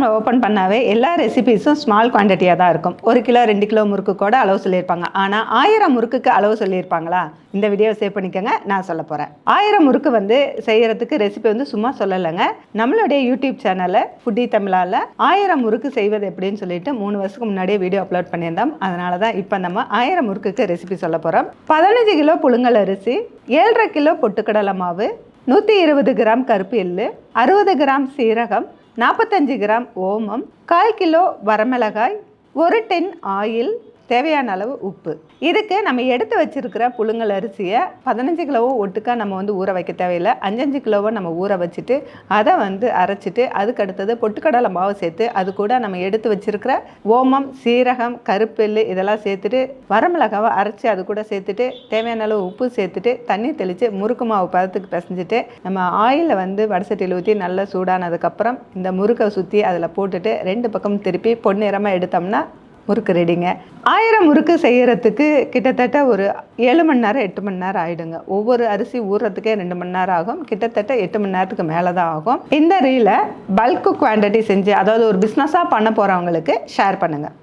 இன்ஸ்டாகிராமில் ஓப்பன் பண்ணாவே எல்லா ரெசிபீஸும் ஸ்மால் குவான்டிட்டியாக தான் இருக்கும். ஒரு கிலோ ரெண்டு கிலோ முறுக்கு கூட அளவு சொல்லியிருப்பாங்க. ஆனால் ஆயிரம் முறுக்குக்கு அளவு சொல்லியிருப்பாங்களா? இந்த வீடியோ சேவ் பண்ணிக்கோங்க நான் சொல்ல போகிறேன் ஆயிரம் முறுக்கு வந்து செய்கிறதுக்கு ரெசிபி வந்து சும்மா சொல்லலைங்க. நம்மளுடைய யூடியூப் சேனலில் ஃபுட்டி தமிழால் ஆயிரம் முறுக்கு செய்வது எப்படின்னு சொல்லிட்டு மூணு வருஷத்துக்கு முன்னாடியே வீடியோ அப்லோட் பண்ணியிருந்தோம். அதனால தான் இப்போ நம்ம ஆயிரம் முறுக்குக்கு ரெசிபி சொல்ல போகிறோம் பதினஞ்சு கிலோ புழுங்கல் அரிசி ஏழரை கிலோ பொட்டுக்கடலை மாவு நூற்றி இருபது கிராம் கருப்பு எள்ளு அறுபது கிராம் சீரகம் நாற்பத்தஞ்சு கிராம் ஓமம் கால் கிலோ வரமிளகாய் ஒரு டென் ஆயில் தேவையான அளவு உப்பு. இதுக்கு நம்ம எடுத்து வச்சிருக்கிற புழுங்கல் அரிசியை பதினஞ்சு கிலோவோ ஒட்டுக்கா நம்ம வந்து ஊற வைக்க தேவையில்லை. அஞ்சஞ்சு கிலோவோ நம்ம ஊற வச்சுட்டு அதை வந்து அரைச்சிட்டு அதுக்கு அடுத்தது பொட்டுக்கடலை மாவு சேர்த்து அது கூட நம்ம எடுத்து வச்சிருக்கிற ஓமம் சீரகம் கருப்பெல்லு இதெல்லாம் சேர்த்துட்டு வரமிளகாவை அரைச்சி அது கூட சேர்த்துட்டு தேவையான அளவு உப்பு சேர்த்துட்டு தண்ணி தெளித்து முறுக்கு மாவு பதத்துக்கு பிசைஞ்சிட்டு நம்ம ஆயிலில் வந்து வடசட்டியில் ஊற்றி நல்லா சூடானதுக்கப்புறம் இந்த முறுக்கை சுற்றி அதில் போட்டுட்டு ரெண்டு பக்கம் திருப்பி பொன்னிறமாக எடுத்தோம்னா முறுக்கு ரெடிங்க. ஆயிரம் முறுக்கு செய்கிறதுக்கு கிட்டத்தட்ட ஒரு ஏழு மணி நேரம் எட்டு மணி நேரம் ஆகிடுங்க ஒவ்வொரு அரிசி ஊறுறதுக்கே ரெண்டு மணி நேரம் ஆகும். கிட்டத்தட்ட எட்டு மணி நேரத்துக்கு மேலே தான் ஆகும். இந்த ரீலை பல்க்கு குவான்டிட்டி செஞ்சு அதாவது ஒரு பிஸ்னஸாக பண்ண போகிறவங்களுக்கு ஷேர் பண்ணுங்கள்